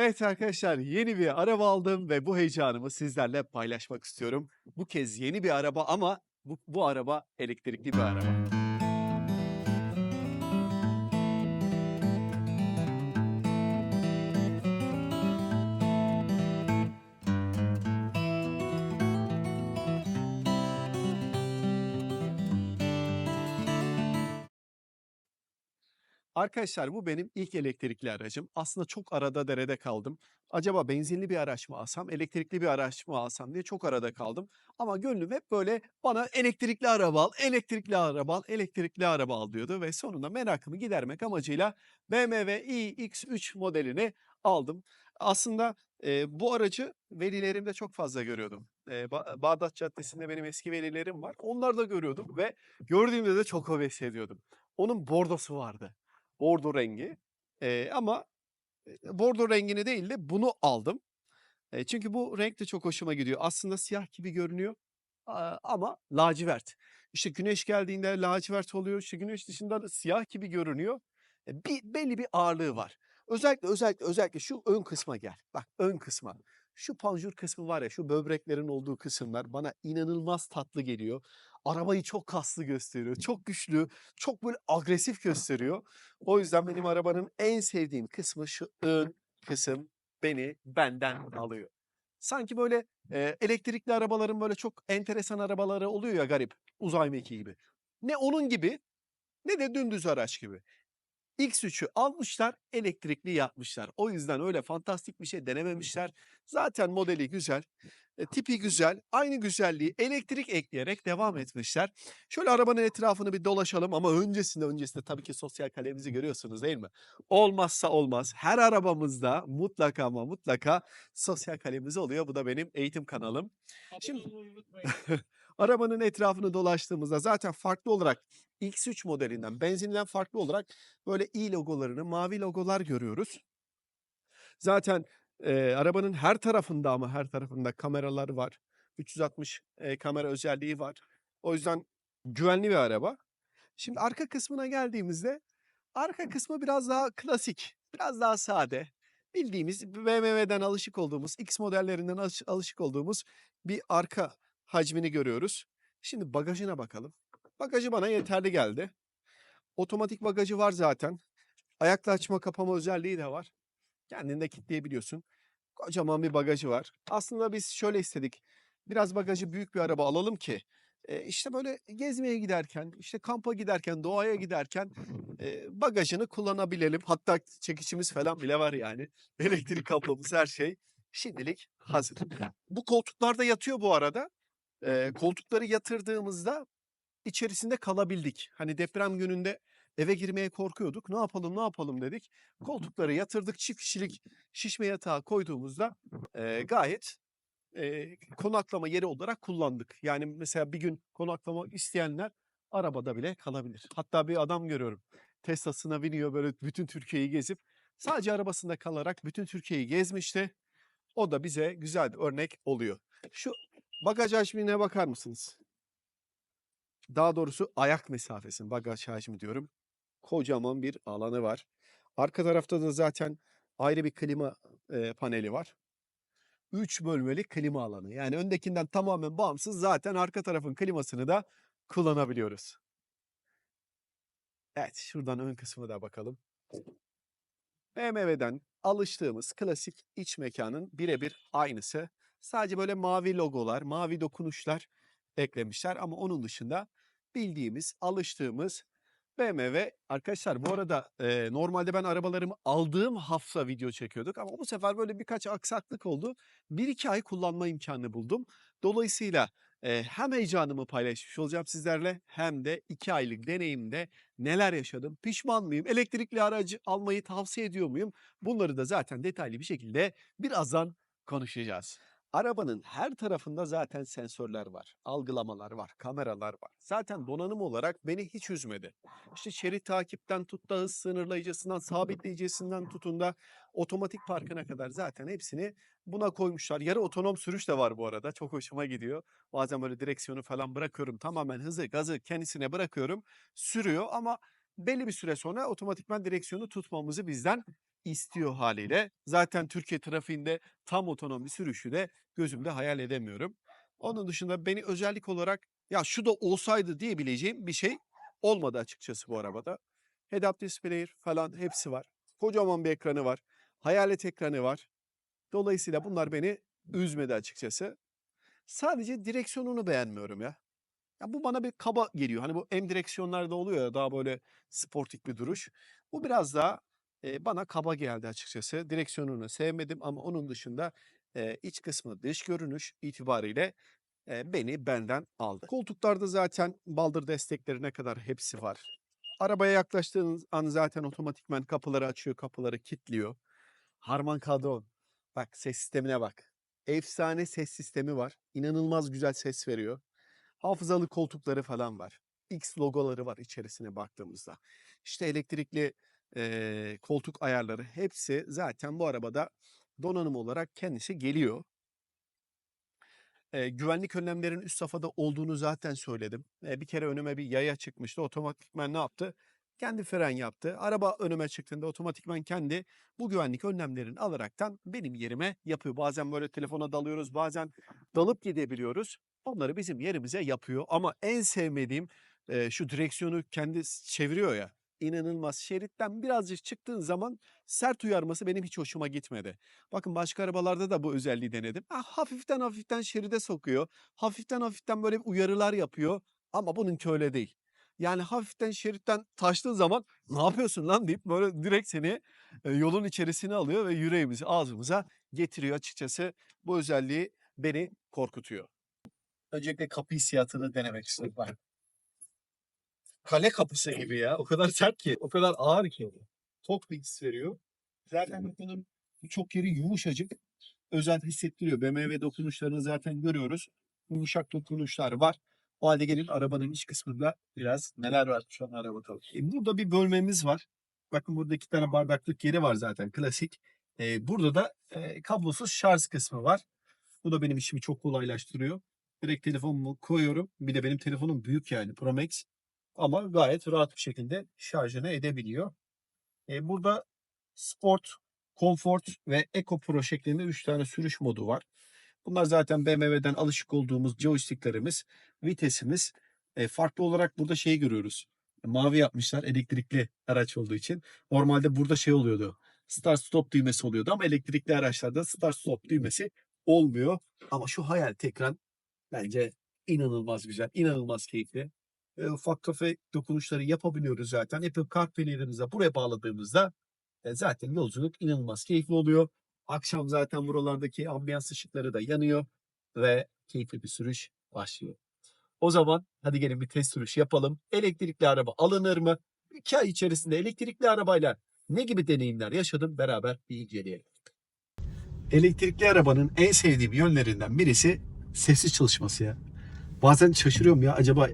Evet arkadaşlar yeni bir araba aldım ve bu heyecanımı sizlerle paylaşmak istiyorum. Bu kez yeni bir araba ama bu, bu araba elektrikli bir araba. Arkadaşlar bu benim ilk elektrikli aracım. Aslında çok arada derede kaldım. Acaba benzinli bir araç mı alsam, elektrikli bir araç mı alsam diye çok arada kaldım. Ama gönlüm hep böyle bana elektrikli araba al, elektrikli araba al, elektrikli araba al diyordu. Ve sonunda merakımı gidermek amacıyla BMW iX3 modelini aldım. Aslında e, bu aracı velilerimde çok fazla görüyordum. E, Ba- Bağdat Caddesi'nde benim eski velilerim var. Onları da görüyordum ve gördüğümde de çok heves ediyordum. Onun bordosu vardı bordo rengi. Eee, ama, bordo rengini değil de bunu aldım. Eee, çünkü bu renk de çok hoşuma gidiyor. Aslında siyah gibi görünüyor, ama lacivert. İşte güneş geldiğinde lacivert oluyor, işte güneş dışında da siyah gibi görünüyor. E, bir belli bir ağırlığı var. Özellikle, özellikle, özellikle şu ön kısma gel. Bak ön kısma. Şu panjur kısmı var ya, şu böbreklerin olduğu kısımlar bana inanılmaz tatlı geliyor. Arabayı çok kaslı gösteriyor, çok güçlü, çok böyle agresif gösteriyor. O yüzden benim arabanın en sevdiğim kısmı şu ön kısım beni benden alıyor. Sanki böyle, eee, elektrikli arabaların böyle çok enteresan arabaları oluyor ya garip, uzay mekiği gibi. Ne onun gibi ne de dümdüz araç gibi. X3'ü almışlar, elektrikli yapmışlar. O yüzden öyle fantastik bir şey denememişler. Zaten modeli güzel, e, tipi güzel, aynı güzelliği elektrik ekleyerek devam etmişler. Şöyle arabanın etrafını bir dolaşalım ama öncesinde öncesinde tabii ki sosyal kalemizi görüyorsunuz değil mi? Olmazsa olmaz. Her arabamızda mutlaka ama mutlaka sosyal kalemiz oluyor. Bu da benim eğitim kanalım. Şimdi arabanın etrafını dolaştığımızda zaten farklı olarak X3 modelinden, benzinden farklı olarak böyle i logolarını, mavi logolar görüyoruz. Zaten, eee, arabanın her tarafında ama her tarafında kameralar var. 360, eee, kamera özelliği var. O yüzden güvenli bir araba. Şimdi arka kısmına geldiğimizde arka kısmı biraz daha klasik, biraz daha sade. Bildiğimiz BMW'den alışık olduğumuz, X modellerinden alış alışık olduğumuz bir arka hacmini görüyoruz. Şimdi bagajına bakalım. Bagajı bana yeterli geldi. Otomatik bagajı var zaten. Ayakla açma kapama özelliği de var. Kendini de kilitleyebiliyorsun. Kocaman bir bagajı var. Aslında biz şöyle istedik. Biraz bagajı büyük bir araba alalım ki işte böyle gezmeye giderken, işte kampa giderken, doğaya giderken bagajını kullanabilelim. Hatta çekicimiz falan bile var yani. Elektrik kablomuz her şey şimdilik hazır. Bu koltuklarda yatıyor bu arada. Koltukları yatırdığımızda içerisinde kalabildik. Hani deprem gününde eve girmeye korkuyorduk. Ne yapalım, ne yapalım dedik. Koltukları yatırdık. Çift kişilik şişme yatağı koyduğumuzda eee, gayet eee, konaklama yeri olarak kullandık. Yani mesela bir gün konaklama isteyenler arabada bile kalabilir. Hatta bir adam görüyorum. Tesla'sına biniyor böyle bütün Türkiye'yi gezip sadece arabasında kalarak bütün Türkiye'yi gezmişti. O da bize güzel bir örnek oluyor. Şu bagaj hacmine bakar mısınız? Daha doğrusu ayak mesafesi, bagaj hacmi diyorum. Kocaman bir alanı var. Arka tarafta da zaten ayrı bir klima, eee, paneli var. 3 bölmeli klima alanı. Yani öndekinden tamamen bağımsız zaten arka tarafın klimasını da kullanabiliyoruz. Evet, şuradan ön kısmına da bakalım. BMW'den alıştığımız klasik iç mekânın birebir aynısı. Sadece böyle mavi logolar, mavi dokunuşlar eklemişler ama onun dışında bildiğimiz, alıştığımız BMW. Arkadaşlar bu arada, eee, normalde ben arabalarımı aldığım hafta video çekiyorduk ama bu sefer böyle birkaç aksaklık oldu. 1-2 ay kullanma imkânı buldum. Dolayısıyla, eee, hem heyecanımı paylaşmış olacağım sizlerle hem de 2 aylık deneyimde neler yaşadım, pişman mıyım, elektrikli aracı almayı tavsiye ediyor muyum? Bunları da zaten detaylı bir şekilde birazdan konuşacağız. Arabanın her tarafında zaten sensörler var, algılamalar var, kameralar var. Zaten donanım olarak beni hiç üzmedi. İşte şerit takipten tut da hız sınırlayıcısından, sabitleyicisinden tutun da otomatik parkına kadar zaten hepsini buna koymuşlar. Yarı otonom sürüş de var bu arada. Çok hoşuma gidiyor. Bazen böyle direksiyonu falan bırakıyorum. Tamamen hızı, gazı kendisine bırakıyorum. Sürüyor ama belli bir süre sonra otomatikman direksiyonu tutmamızı bizden istiyor haliyle. Zaten Türkiye trafiğinde tam otonom sürüşü de gözümde hayal edemiyorum. Onun dışında beni özellik olarak ya şu da olsaydı diyebileceğim bir şey olmadı açıkçası bu arabada. Head-up display falan hepsi var. Kocaman bir ekranı var. Hayalet ekranı var. Dolayısıyla bunlar beni üzmedi açıkçası. Sadece direksiyonunu beğenmiyorum ya. Ya bu bana bir kaba geliyor. Hani bu M direksiyonlarda oluyor ya daha böyle sportif bir duruş. Bu biraz daha e, bana kaba geldi açıkçası. Direksiyonunu sevmedim ama onun dışında e, iç kısmı dış görünüş itibariyle e, beni benden aldı. Koltuklarda zaten baldır desteklerine kadar hepsi var. Arabaya yaklaştığınız an zaten otomatikman kapıları açıyor, kapıları kilitliyor. Harman Kardon. Bak ses sistemine bak. Efsane ses sistemi var. İnanılmaz güzel ses veriyor. Hafızalı koltukları falan var. X logoları var içerisine baktığımızda. İşte elektrikli eee, koltuk ayarları hepsi zaten bu arabada donanım olarak kendisi geliyor. Eee, güvenlik önlemlerinin üst safhada olduğunu zaten söyledim. Eee, bir kere önüme bir yaya çıkmıştı. Otomatikman ne yaptı? Kendi fren yaptı. Araba önüme çıktığında otomatikman kendi bu güvenlik önlemlerini alaraktan benim yerime yapıyor. Bazen böyle telefona dalıyoruz, bazen dalıp gidebiliyoruz. Onları bizim yerimize yapıyor. Ama en sevmediğim eee, şu direksiyonu kendi çeviriyor ya. İnanılmaz. Şeritten birazcık çıktığın zaman sert uyarması benim hiç hoşuma gitmedi. Bakın başka arabalarda da bu özelliği denedim. Ha, hafiften hafiften şeride sokuyor. Hafiften hafiften böyle uyarılar yapıyor. Ama bununki öyle değil. Yani hafiften şeritten taştığın zaman ne yapıyorsun lan deyip böyle direkt seni e, yolun içerisine alıyor ve yüreğimizi ağzımıza getiriyor açıkçası. Bu özelliği beni korkutuyor. Öncelikle kapı hissiyatını denemek istedim. Bak. Kale kapısı gibi ya. O kadar sert ki. O kadar ağır ki. Tok bir his veriyor. Zaten bunun çok yeri yumuşacık. Özel hissettiriyor. BMW dokunuşlarını zaten görüyoruz. Yumuşak dokunuşlar var. O halde gelin arabanın iç kısmında biraz neler var şu an araba bakalım. E, Burada bir bölmemiz var. Bakın burada iki tane bardaklık yeri var zaten klasik. E, burada da e, kablosuz şarj kısmı var. Bu da benim işimi çok kolaylaştırıyor. Direkt telefonumu koyuyorum. Bir de benim telefonum büyük yani Pro Max. Ama gayet rahat bir şekilde şarjını edebiliyor. E, burada Sport, Comfort ve Eco Pro şeklinde 3 tane sürüş modu var. Bunlar zaten BMW'den alışık olduğumuz joysticklerimiz, vitesimiz. E, farklı olarak burada şeyi görüyoruz. Mavi yapmışlar elektrikli araç olduğu için. Normalde burada şey oluyordu. Start stop düğmesi oluyordu ama elektrikli araçlarda start stop düğmesi olmuyor. Ama şu hayal ekran bence inanılmaz güzel, inanılmaz keyifli. E, ufak dokunuşları yapabiliyoruz zaten. Apple CarPlay'lerimize buraya bağladığımızda e, zaten yolculuk inanılmaz keyifli oluyor. Akşam zaten buralardaki ambiyans ışıkları da yanıyor ve keyifli bir sürüş başlıyor. O zaman hadi gelin bir test sürüş yapalım. Elektrikli araba alınır mı? İki ay içerisinde elektrikli arabayla ne gibi deneyimler yaşadım beraber bir inceleyelim. Elektrikli arabanın en sevdiğim yönlerinden birisi sessiz çalışması ya. Bazen şaşırıyorum ya acaba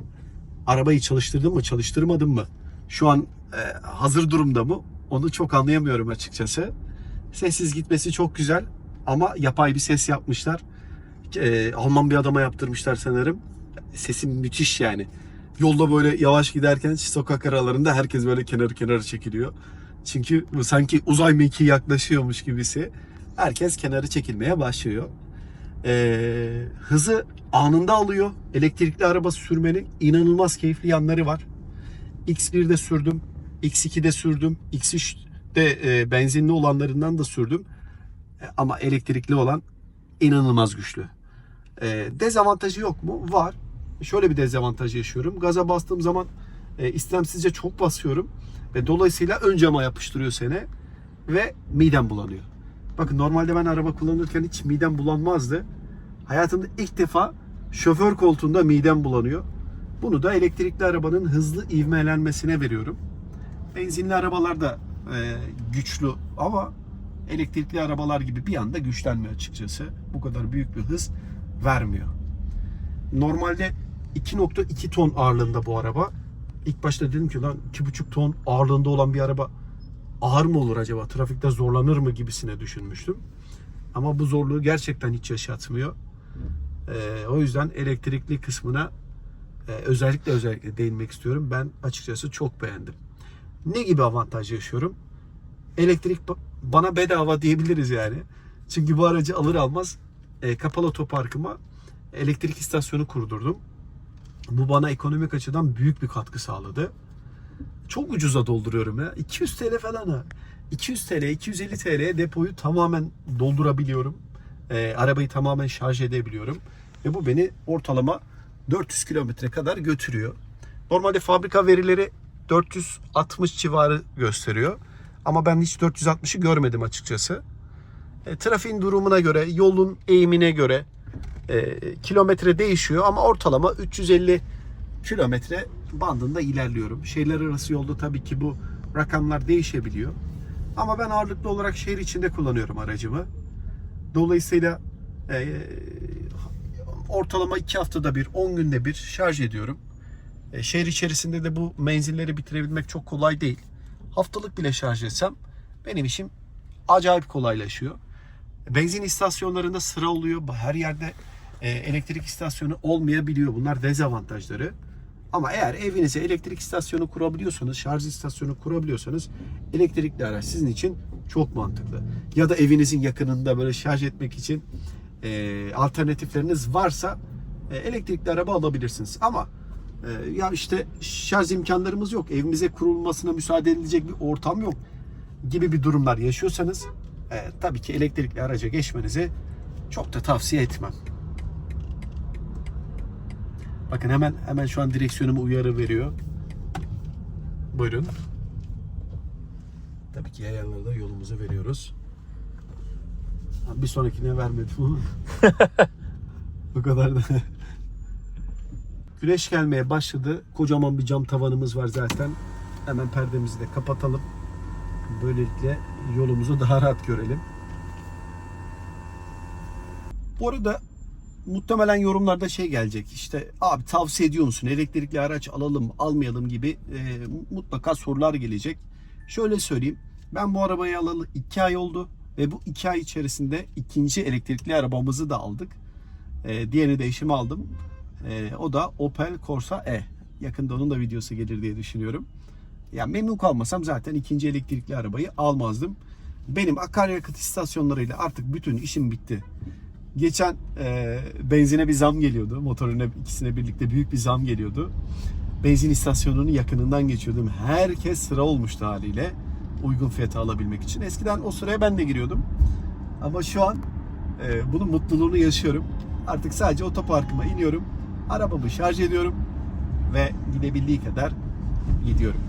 arabayı çalıştırdım mı çalıştırmadım mı? Şu an e, hazır durumda mı? Onu çok anlayamıyorum açıkçası. Sessiz gitmesi çok güzel ama yapay bir ses yapmışlar. E, Alman bir adama yaptırmışlar sanırım. Sesi müthiş yani. Yolda böyle yavaş giderken sokak aralarında herkes böyle kenar kenara çekiliyor. Çünkü sanki uzay mekiği yaklaşıyormuş gibisi. Herkes kenarı çekilmeye başlıyor. Ee, hızı anında alıyor. Elektrikli araba sürmenin inanılmaz keyifli yanları var. X1'de sürdüm, X2'de sürdüm, X3'de e, benzinli olanlarından da sürdüm. E, ama elektrikli olan inanılmaz güçlü. E, dezavantajı yok mu? Var. Şöyle bir dezavantaj yaşıyorum. Gaza bastığım zaman e, istemsizce çok basıyorum ve dolayısıyla ön cama yapıştırıyor seni ve midem bulanıyor. Bakın normalde ben araba kullanırken hiç midem bulanmazdı. Hayatımda ilk defa şoför koltuğunda midem bulanıyor. Bunu da elektrikli arabanın hızlı ivmelenmesine veriyorum. Benzinli arabalar da e, güçlü ama elektrikli arabalar gibi bir anda güçlenmiyor açıkçası. Bu kadar büyük bir hız vermiyor. Normalde 2.2 ton ağırlığında bu araba. İlk başta dedim ki lan 2.5 ton ağırlığında olan bir araba ağır mı olur acaba? Trafikte zorlanır mı gibisine düşünmüştüm. Ama bu zorluğu gerçekten hiç yaşatmıyor. Ee, o yüzden elektrikli kısmına e, özellikle özellikle değinmek istiyorum. Ben açıkçası çok beğendim. Ne gibi avantaj yaşıyorum? Elektrik bana bedava diyebiliriz yani. Çünkü bu aracı alır almaz e, kapalı otoparkıma elektrik istasyonu kurdurdum. Bu bana ekonomik açıdan büyük bir katkı sağladı. Çok ucuza dolduruyorum ya. 200 TL falan ha. 200 TL, 250 TL depoyu tamamen doldurabiliyorum. E, arabayı tamamen şarj edebiliyorum. Ve bu beni ortalama 400 kilometre kadar götürüyor. Normalde fabrika verileri 460 civarı gösteriyor. Ama ben hiç 460'ı görmedim açıkçası. E, trafiğin durumuna göre, yolun eğimine göre e, kilometre değişiyor ama ortalama 350 kilometre bandında ilerliyorum. Şehirler arası yolda tabii ki bu rakamlar değişebiliyor. Ama ben ağırlıklı olarak şehir içinde kullanıyorum aracımı. Dolayısıyla e, ortalama 2 haftada bir, 10 günde bir şarj ediyorum. E, şehir içerisinde de bu menzilleri bitirebilmek çok kolay değil. Haftalık bile şarj etsem benim işim acayip kolaylaşıyor. Benzin istasyonlarında sıra oluyor. Her yerde e, elektrik istasyonu olmayabiliyor. Bunlar dezavantajları. Ama eğer evinize elektrik istasyonu kurabiliyorsanız, şarj istasyonu kurabiliyorsanız elektrikli araç sizin için çok mantıklı. Ya da evinizin yakınında böyle şarj etmek için e, alternatifleriniz varsa e, elektrikli araba alabilirsiniz. Ama e, ya işte şarj imkanlarımız yok, evimize kurulmasına müsaade edilecek bir ortam yok gibi bir durumlar yaşıyorsanız e, tabii ki elektrikli araca geçmenizi çok da tavsiye etmem. Bakın hemen hemen şu an direksiyonuma uyarı veriyor. Buyurun. Tabii ki yayalarda yolumuzu veriyoruz. Bir sonrakine vermedim. Bu kadar da. Güneş gelmeye başladı. Kocaman bir cam tavanımız var zaten. Hemen perdemizi de kapatalım. Böylelikle yolumuzu daha rahat görelim. Bu arada muhtemelen yorumlarda şey gelecek. İşte abi tavsiye ediyor musun? Elektrikli araç alalım, almayalım gibi e, mutlaka sorular gelecek. Şöyle söyleyeyim. Ben bu arabayı alalı 2 ay oldu ve bu 2 ay içerisinde ikinci elektrikli arabamızı da aldık. E, diğerini de eşime aldım. E, o da Opel Corsa E. Yakında onun da videosu gelir diye düşünüyorum. Ya memnun kalmasam zaten ikinci elektrikli arabayı almazdım. Benim akaryakıt istasyonlarıyla artık bütün işim bitti. Geçen e, benzine bir zam geliyordu. Motoruna ikisine birlikte büyük bir zam geliyordu. Benzin istasyonunun yakınından geçiyordum. Herkes sıra olmuştu haliyle uygun fiyata alabilmek için. Eskiden o sıraya ben de giriyordum. Ama şu an e, bunun mutluluğunu yaşıyorum. Artık sadece otoparkıma iniyorum. Arabamı şarj ediyorum ve gidebildiği kadar gidiyorum.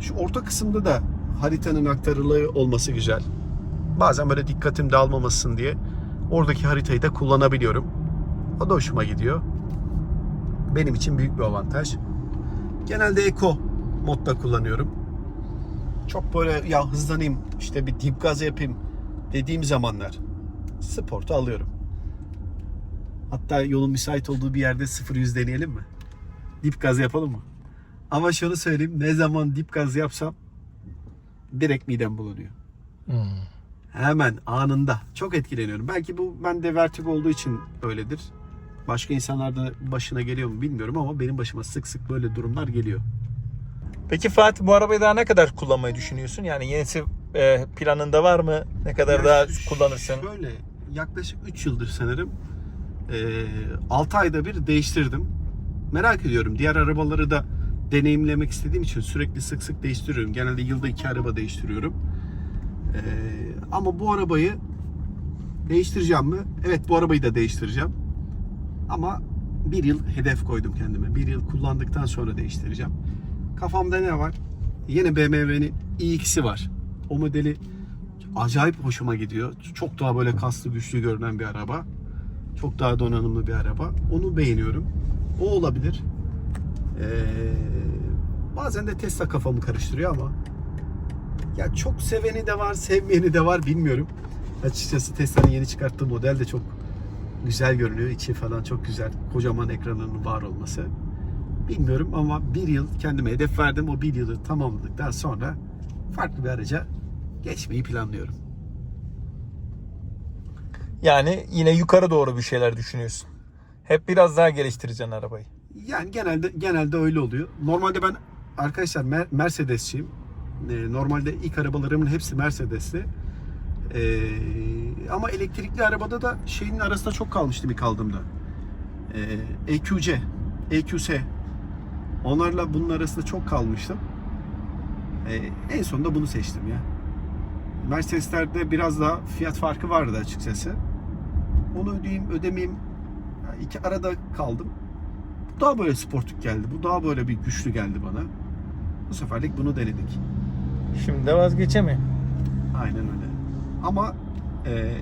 Şu orta kısımda da haritanın aktarılı olması güzel. Bazen böyle dikkatim dağılmamasın diye oradaki haritayı da kullanabiliyorum. O da hoşuma gidiyor. Benim için büyük bir avantaj. Genelde Eco modda kullanıyorum. Çok böyle ya hızlanayım işte bir dip gaz yapayım dediğim zamanlar Sport'u alıyorum. Hatta yolun müsait olduğu bir yerde 0-100 deneyelim mi? Dip gaz yapalım mı? Ama şunu söyleyeyim ne zaman dip gaz yapsam direkt midem bulanıyor. Hemen anında çok etkileniyorum. Belki bu bende vertigo olduğu için öyledir. Başka insanlarda başına geliyor mu bilmiyorum ama benim başıma sık sık böyle durumlar geliyor. Peki Fatih bu arabayı daha ne kadar kullanmayı düşünüyorsun? Yani yenisi e, planında var mı? Ne kadar Ya daha kullanırsın? Şöyle yaklaşık 3 yıldır sanırım 6 ayda bir değiştirdim. Merak ediyorum. Diğer arabaları da deneyimlemek istediğim için sürekli sık sık değiştiriyorum. Genelde yılda 2 araba değiştiriyorum. Ee, ama bu arabayı değiştireceğim mi? Evet bu arabayı da değiştireceğim. Ama bir yıl hedef koydum kendime. Bir yıl kullandıktan sonra değiştireceğim. Kafamda ne var? Yine BMW'nin i2'si var. O modeli acayip hoşuma gidiyor. Çok daha böyle kaslı güçlü görünen bir araba. Çok daha donanımlı bir araba. Onu beğeniyorum. O olabilir. Ee, bazen de Tesla kafamı karıştırıyor ama ya çok seveni de var, sevmeyeni de var bilmiyorum. Açıkçası Tesla'nın yeni çıkarttığı model de çok güzel görünüyor. İçi falan çok güzel. Kocaman ekranının var olması. Bilmiyorum ama bir yıl kendime hedef verdim. O bir yılı tamamladıktan sonra farklı bir araca geçmeyi planlıyorum. Yani yine yukarı doğru bir şeyler düşünüyorsun. Hep biraz daha geliştireceksin arabayı. Yani genelde genelde öyle oluyor. Normalde ben arkadaşlar Mer- Mercedesçiyim. E, normalde ilk arabalarımın hepsi Mercedes'ti. E, ama elektrikli arabada da şeyin arasında çok kalmıştım ilk aldığımda. E, EQC, EQS. Onlarla bunun arasında çok kalmıştım. E, en sonunda bunu seçtim ya. Mercedes'lerde biraz daha fiyat farkı vardı açıkçası. Onu ödeyeyim, ödemeyeyim. Ya iki arada kaldım. Bu daha böyle sportif geldi. Bu daha böyle bir güçlü geldi bana. Bu seferlik bunu denedik. Şimdi de vazgeçemiyorum. Aynen öyle. Ama e,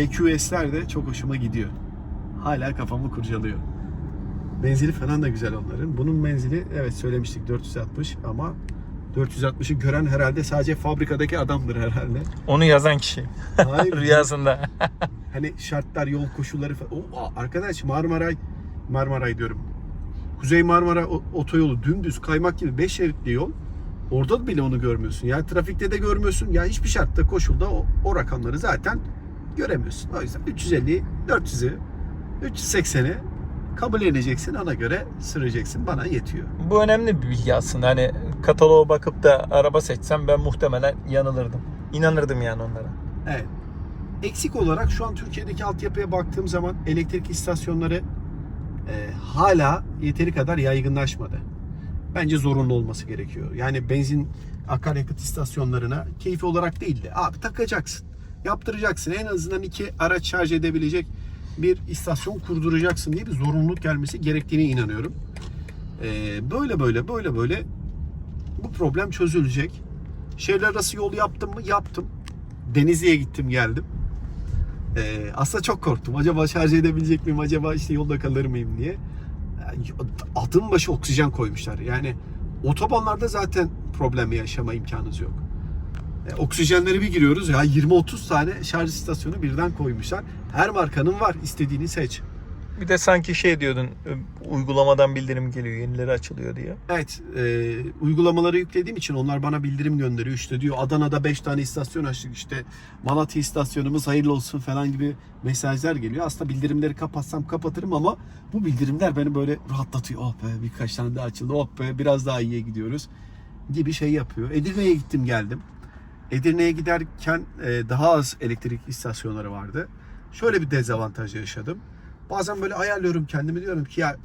EQS'ler de çok hoşuma gidiyor. Hala kafamı kurcalıyor. Menzili falan da güzel onların. Bunun menzili evet söylemiştik 460 ama 460'ı gören herhalde sadece fabrikadaki adamdır herhalde. Onu yazan kişi Hayır. rüyasında. hani şartlar, yol koşulları falan. O, arkadaş Marmaray, Marmaray diyorum. Kuzey Marmara otoyolu dümdüz kaymak gibi 5 şeritli yol. Orada bile onu görmüyorsun. Yani trafikte de görmüyorsun. Ya hiçbir şartta koşulda o, o rakamları zaten göremiyorsun. O yüzden 350, 400'ü, 380'i kabul edeceksin. Ona göre süreceksin. Bana yetiyor. Bu önemli bir bilgi aslında. Hani kataloğa bakıp da araba seçsem ben muhtemelen yanılırdım. İnanırdım yani onlara. Evet. Eksik olarak şu an Türkiye'deki altyapıya baktığım zaman elektrik istasyonları e, hala yeteri kadar yaygınlaşmadı. Bence zorunlu olması gerekiyor. Yani benzin akaryakıt istasyonlarına keyfi olarak değil de abi takacaksın. Yaptıracaksın. En azından iki araç şarj edebilecek bir istasyon kurduracaksın diye bir zorunluluk gelmesi gerektiğine inanıyorum. E, böyle böyle böyle böyle bu problem çözülecek. Şehirler arası yol yaptım mı? Yaptım. Denizli'ye gittim geldim. Ee, aslında çok korktum. Acaba şarj edebilecek miyim? Acaba işte yolda kalır mıyım diye. Adım başı oksijen koymuşlar. Yani otobanlarda zaten problem yaşama imkanınız yok. E, oksijenleri bir giriyoruz ya 20-30 tane şarj istasyonu birden koymuşlar. Her markanın var. istediğini seç. Bir de sanki şey diyordun uygulamadan bildirim geliyor yenileri açılıyor diye. Evet, e, uygulamaları yüklediğim için onlar bana bildirim gönderiyor. İşte diyor Adana'da 5 tane istasyon açtık işte Malatya istasyonumuz hayırlı olsun falan gibi mesajlar geliyor. Aslında bildirimleri kapatsam kapatırım ama bu bildirimler beni böyle rahatlatıyor. Oh be birkaç tane daha açıldı. Oh be biraz daha iyiye gidiyoruz gibi şey yapıyor. Edirne'ye gittim geldim. Edirne'ye giderken e, daha az elektrik istasyonları vardı. Şöyle bir dezavantaj yaşadım. Bazen böyle ayarlıyorum kendimi diyorum ki ya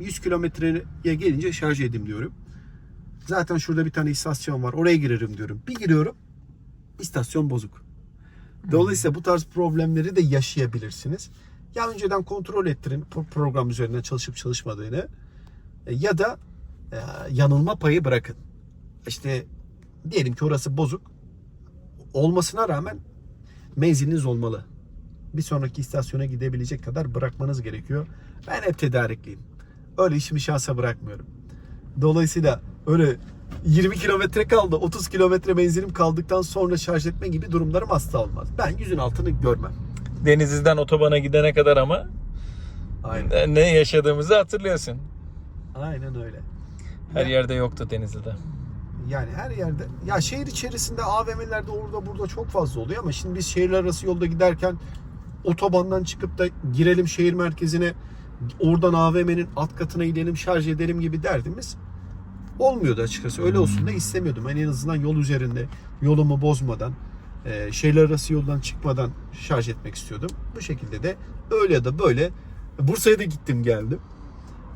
100 kilometreye gelince şarj edeyim diyorum. Zaten şurada bir tane istasyon var. Oraya girerim diyorum. Bir giriyorum. istasyon bozuk. Dolayısıyla bu tarz problemleri de yaşayabilirsiniz. Ya önceden kontrol ettirin pro- program üzerinden çalışıp çalışmadığını e, ya da e, yanılma payı bırakın. İşte diyelim ki orası bozuk. Olmasına rağmen menziliniz olmalı. Bir sonraki istasyona gidebilecek kadar bırakmanız gerekiyor. Ben hep tedarikliyim. Öyle işimi şansa bırakmıyorum. Dolayısıyla öyle 20 kilometre kaldı, 30 kilometre benzinim kaldıktan sonra şarj etme gibi durumlarım asla olmaz. Ben yüzün altını görmem. Denizli'den otobana gidene kadar ama Aynen. ne yaşadığımızı hatırlıyorsun. Aynen öyle. Her Ya- yerde yoktu Denizli'de. Yani her yerde ya şehir içerisinde AVM'lerde orada burada çok fazla oluyor ama şimdi biz şehirler arası yolda giderken otobandan çıkıp da girelim şehir merkezine oradan AVM'nin alt katına gidelim şarj edelim gibi derdimiz olmuyordu açıkçası. Öyle olsun da istemiyordum. Ben en azından yol üzerinde yolumu bozmadan e, şehirler arası yoldan çıkmadan şarj etmek istiyordum. Bu şekilde de öyle ya da böyle Bursa'ya da gittim geldim.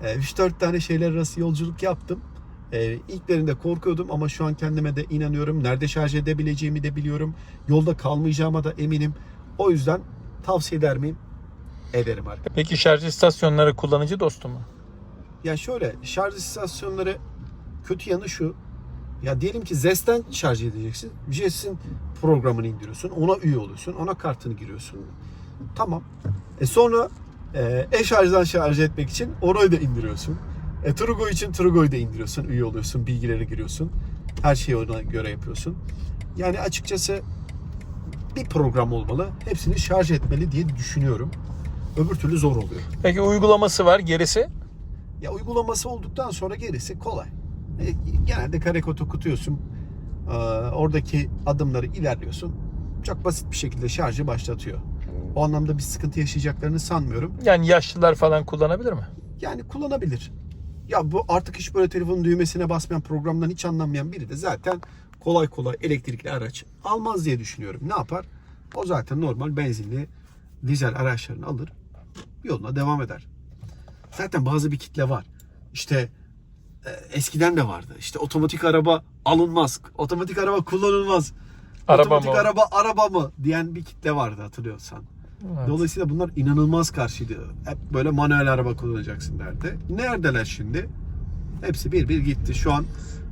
E, 3-4 tane şehirler arası yolculuk yaptım. Ee, ilklerinde korkuyordum ama şu an kendime de inanıyorum. Nerede şarj edebileceğimi de biliyorum. Yolda kalmayacağıma da eminim. O yüzden tavsiye eder miyim? Ederim arkadaşlar. Peki şarj istasyonları kullanıcı dostu mu? Ya şöyle şarj istasyonları kötü yanı şu. Ya diyelim ki Zest'ten şarj edeceksin. Jest'in programını indiriyorsun. Ona üye oluyorsun. Ona kartını giriyorsun. Tamam. E sonra e, e-şarjdan şarj etmek için orayı da indiriyorsun. E, Trugo için Trugo'yu da indiriyorsun. Üye oluyorsun. Bilgileri giriyorsun. Her şeyi ona göre yapıyorsun. Yani açıkçası bir program olmalı. Hepsini şarj etmeli diye düşünüyorum. Öbür türlü zor oluyor. Peki uygulaması var gerisi? Ya uygulaması olduktan sonra gerisi kolay. E, genelde kare kod okutuyorsun. Ee, oradaki adımları ilerliyorsun. Çok basit bir şekilde şarjı başlatıyor. O anlamda bir sıkıntı yaşayacaklarını sanmıyorum. Yani yaşlılar falan kullanabilir mi? Yani kullanabilir. Ya bu artık hiç böyle telefonun düğmesine basmayan programdan hiç anlamayan biri de zaten kolay kolay elektrikli araç almaz diye düşünüyorum. Ne yapar? O zaten normal benzinli dizel araçlarını alır yoluna devam eder. Zaten bazı bir kitle var. İşte e, eskiden de vardı. İşte otomatik araba alınmaz. Otomatik araba kullanılmaz. Araba otomatik mı araba araba mı diyen bir kitle vardı hatırlıyorsan. Evet. Dolayısıyla bunlar inanılmaz karşıydı. Hep böyle manuel araba kullanacaksın derdi. Neredeler şimdi? Hepsi bir bir gitti. Şu an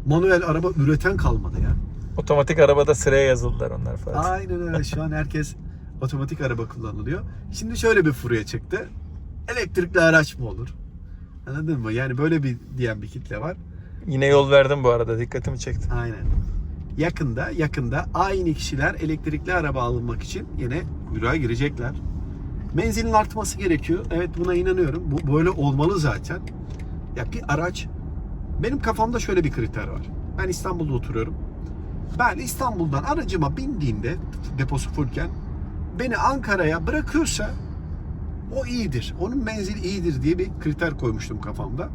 manuel araba üreten kalmadı ya. Otomatik arabada sıraya yazıldılar onlar Fatih. Aynen öyle. Şu an herkes otomatik araba kullanılıyor. Şimdi şöyle bir furya çıktı. Elektrikli araç mı olur? Anladın mı? Yani böyle bir diyen bir kitle var. Yine yol verdim bu arada dikkatimi çekti. Aynen. Yakında yakında aynı kişiler elektrikli araba alınmak için yine kuyruğa girecekler. Menzilin artması gerekiyor. Evet buna inanıyorum. Bu böyle olmalı zaten. Ya bir araç benim kafamda şöyle bir kriter var. Ben İstanbul'da oturuyorum. Ben İstanbul'dan aracıma bindiğimde deposu fullken beni Ankara'ya bırakıyorsa o iyidir. Onun menzili iyidir diye bir kriter koymuştum kafamda.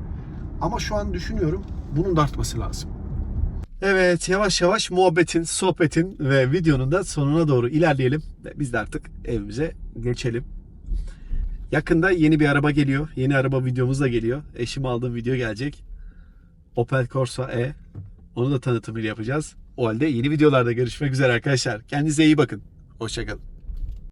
Ama şu an düşünüyorum bunun da artması lazım. Evet yavaş yavaş muhabbetin, sohbetin ve videonun da sonuna doğru ilerleyelim. Ve Biz de artık evimize geçelim. Yakında yeni bir araba geliyor. Yeni araba videomuz da geliyor. Eşim aldığım video gelecek. Opel Corsa E. Onu da tanıtımını yapacağız. O halde yeni videolarda görüşmek üzere arkadaşlar. Kendinize iyi bakın. Hoşçakalın.